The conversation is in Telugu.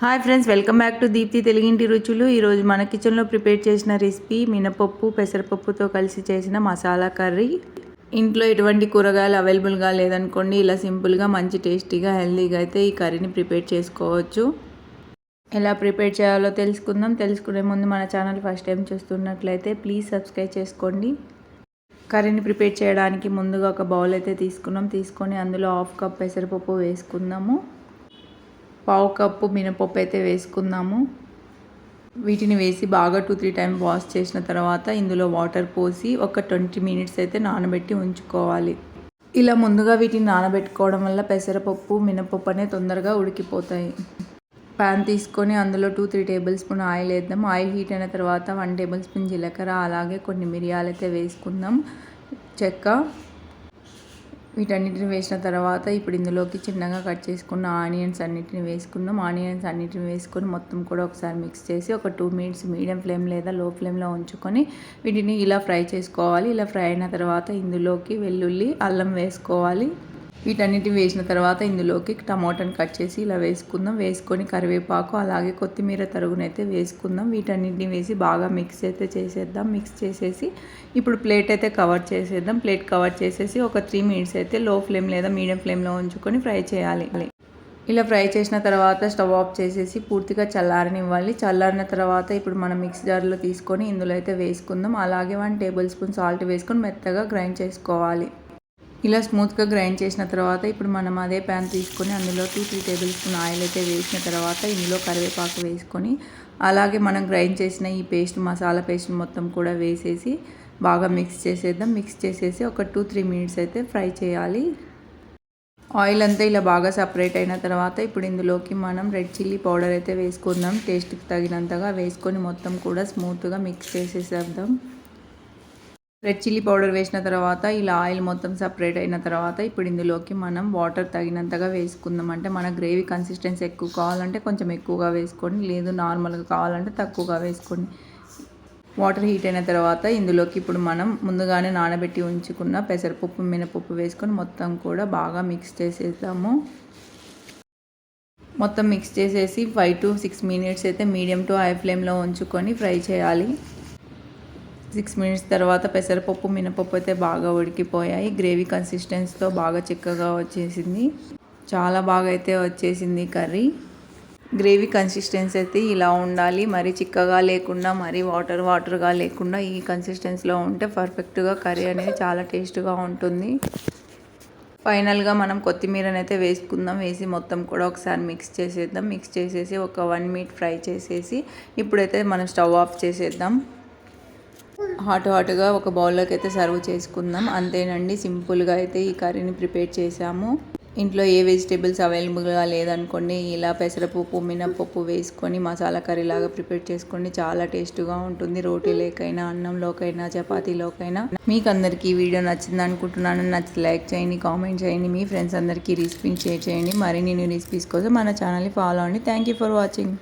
Hi friends welcome back to Deepthi తెలుగింటి రుచులు. ఈరోజు మన కిచెన్లో ప్రిపేర్ చేసిన రెసిపీ మినపప్పు పెసరపప్పుతో కలిసి చేసిన మసాలా కర్రీ. ఇంట్లో ఎటువంటి కూరగాయలు అవైలబుల్గా లేదనుకోండి ఇలా సింపుల్గా మంచి టేస్టీగా హెల్తీగా అయితే ఈ కర్రీని ప్రిపేర్ చేసుకోవచ్చు. ఎలా ప్రిపేర్ చేయాలో తెలుసుకుందాం. తెలుసుకునే ముందు మన ఛానల్ ఫస్ట్ టైం చూస్తున్నట్లయితే ప్లీజ్ సబ్స్క్రైబ్ చేసుకోండి. కర్రీని ప్రిపేర్ చేయడానికి ముందుగా ఒక బౌల్ అయితే తీసుకున్నాం. తీసుకొని అందులో హాఫ్ కప్ పెసరపప్పు వేసుకుందాము. పావు కప్పు మినపప్పు అయితే వేసుకుందాము. వీటిని వేసి బాగా టూ త్రీ టైం వాష్ చేసిన తర్వాత ఇందులో వాటర్ పోసి ఒక ట్వంటీ మినిట్స్ అయితే నానబెట్టి ఉంచుకోవాలి. ఇలా ముందుగా వీటిని నానబెట్టుకోవడం వల్ల పెసరపప్పు మినపప్పు అనేది తొందరగా ఉడికిపోతాయి. ప్యాన్ తీసుకొని అందులో two three tablespoon oil వేద్దాం. ఆయిల్ హీట్ అయిన తర్వాత వన్ టేబుల్ స్పూన్ జీలకర్ర అలాగే కొన్ని మిరియాలు అయితే వేసుకుందాం. చెక్క వీటన్నిటిని వేసిన తర్వాత ఇప్పుడు ఇందులోకి చిన్నగా కట్ చేసుకున్న ఆనియన్స్ అన్నిటిని వేసుకున్నాం ఆనియన్స్ అన్నిటిని వేసుకొని మొత్తం కూడా ఒకసారి మిక్స్ చేసి ఒక టూ మినిట్స్ మీడియం ఫ్లేమ్ లేదా లో ఫ్లేమ్లో ఉంచుకొని వీటిని ఇలా ఫ్రై చేసుకోవాలి. ఇలా ఫ్రై అయిన తర్వాత ఇందులోకి వెల్లుల్లి అల్లం వేసుకోవాలి. వీటన్నిటి వేసిన తర్వాత ఇందులోకి టమాటాని కట్ చేసి ఇలా వేసుకుందాం. వేసుకొని కరివేపాకు అలాగే కొత్తిమీర తరుగునైతే వేసుకుందాం. వీటన్నిటిని వేసి బాగా మిక్స్ అయితే చేసేద్దాం. మిక్స్ చేసేసి ఇప్పుడు ప్లేట్ అయితే కవర్ చేసేద్దాం. ప్లేట్ కవర్ చేసేసి ఒక త్రీ మినిట్స్ అయితే లో ఫ్లేమ్ లేదా మీడియం ఫ్లేమ్లో ఉంచుకొని ఫ్రై చేయాలి. ఇలా ఫ్రై చేసిన తర్వాత స్టవ్ ఆఫ్ చేసేసి పూర్తిగా చల్లారనివ్వాలి. చల్లారిన తర్వాత ఇప్పుడు మనం మిక్స్ జార్లో తీసుకొని ఇందులో అయితే వేసుకుందాం. అలాగే వన్ టేబుల్ స్పూన్ సాల్ట్ వేసుకొని మెత్తగా గ్రైండ్ చేసుకోవాలి. ఇలా స్మూత్గా గ్రైండ్ చేసిన తర్వాత ఇప్పుడు మనం అదే ప్యాన్ తీసుకొని అందులో two three tablespoon oil అయితే వేసిన తర్వాత ఇందులో కరివేపాకు వేసుకొని అలాగే మనం గ్రైండ్ చేసిన ఈ పేస్ట్ మసాలా పేస్ట్ మొత్తం కూడా వేసేసి బాగా మిక్స్ చేసేద్దాం. మిక్స్ చేసేసి ఒక టూ త్రీ మినిట్స్ అయితే ఫ్రై చేయాలి. ఆయిల్ అంతా ఇలా బాగా సపరేట్ అయిన తర్వాత ఇప్పుడు ఇందులోకి మనం రెడ్ చిల్లీ పౌడర్ అయితే వేసుకుందాం. టేస్ట్కి తగినంతగా వేసుకొని మొత్తం కూడా స్మూత్గా మిక్స్ చేసేసేద్దాం. రెడ్ చిల్లీ పౌడర్ వేసిన తర్వాత ఇలా ఆయిల్ మొత్తం సపరేట్ అయిన తర్వాత ఇప్పుడు ఇందులోకి మనం వాటర్ తగినంతగా వేసుకుందాం. అంటే మన గ్రేవీ కన్సిస్టెన్సీ ఎక్కువ కావాలంటే కొంచెం ఎక్కువగా వేసుకోండి. లేదు నార్మల్గా కావాలంటే తక్కువగా వేసుకోండి. వాటర్ హీట్ అయిన తర్వాత ఇందులోకి ఇప్పుడు మనం ముందుగానే నానబెట్టి ఉంచుకున్న పెసరపప్పు మినపప్పు వేసుకొని మొత్తం కూడా బాగా మిక్స్ చేసేద్దాము. మొత్తం మిక్స్ చేసేసి ఫైవ్ టు సిక్స్ మినిట్స్ అయితే మీడియం టు హై ఫ్లేమ్లో ఉంచుకొని ఫ్రై చేయాలి. సిక్స్ మినిట్స్ తర్వాత పెసరపప్పు మినపప్పు అయితే బాగా ఉడికిపోయాయి. గ్రేవీ కన్సిస్టెన్స్తో బాగా చిక్కగా వచ్చేసింది. చాలా బాగా అయితే వచ్చేసింది కర్రీ. గ్రేవీ కన్సిస్టెన్సీ అయితే ఇలా ఉండాలి. మరి చిక్కగా లేకుండా మరి వాటర్ వాటర్గా లేకుండా ఈ కన్సిస్టెన్సీలో ఉంటే పర్ఫెక్ట్గా కర్రీ అనేది చాలా టేస్ట్గా ఉంటుంది. ఫైనల్గా మనం కొత్తిమీరని అయితే వేసుకుందాం. వేసి మొత్తం కూడా ఒకసారి మిక్స్ చేసేద్దాం. మిక్స్ చేసేసి ఒక వన్ మినిట్ ఫ్రై చేసేసి ఇప్పుడైతే మనం స్టవ్ ఆఫ్ చేసేద్దాం. హాట్ హాట్గా ఒక బౌల్లోకి అయితే సర్వ్ చేసుకుందాం. అంతేనండి సింపుల్గా అయితే ఈ కర్రీని ప్రిపేర్ చేసాము ఇంట్లో ఏ వెజిటేబుల్స్ అవైలబుల్గా లేదనుకోండి ఇలా పెసరపప్పు మినపప్పు వేసుకొని మసాలా కర్రీ లాగా ప్రిపేర్ చేసుకోండి చాలా టేస్ట్గా ఉంటుంది. రోటీలోకైనా అన్నంలోకైనా చపాతీలోకైనా. మీకు అందరికీ వీడియో నచ్చింది అనుకుంటున్నాను. నచ్చి లైక్ చేయండి కామెంట్ చేయండి. మీ ఫ్రెండ్స్ అందరికీ రెసిపీని షేర్ చేయండి. మరిన్ని రెసిపీస్ కోసం మన ఛానల్ని ఫాలో అండి థ్యాంక్ యూ ఫర్ వాచింగ్.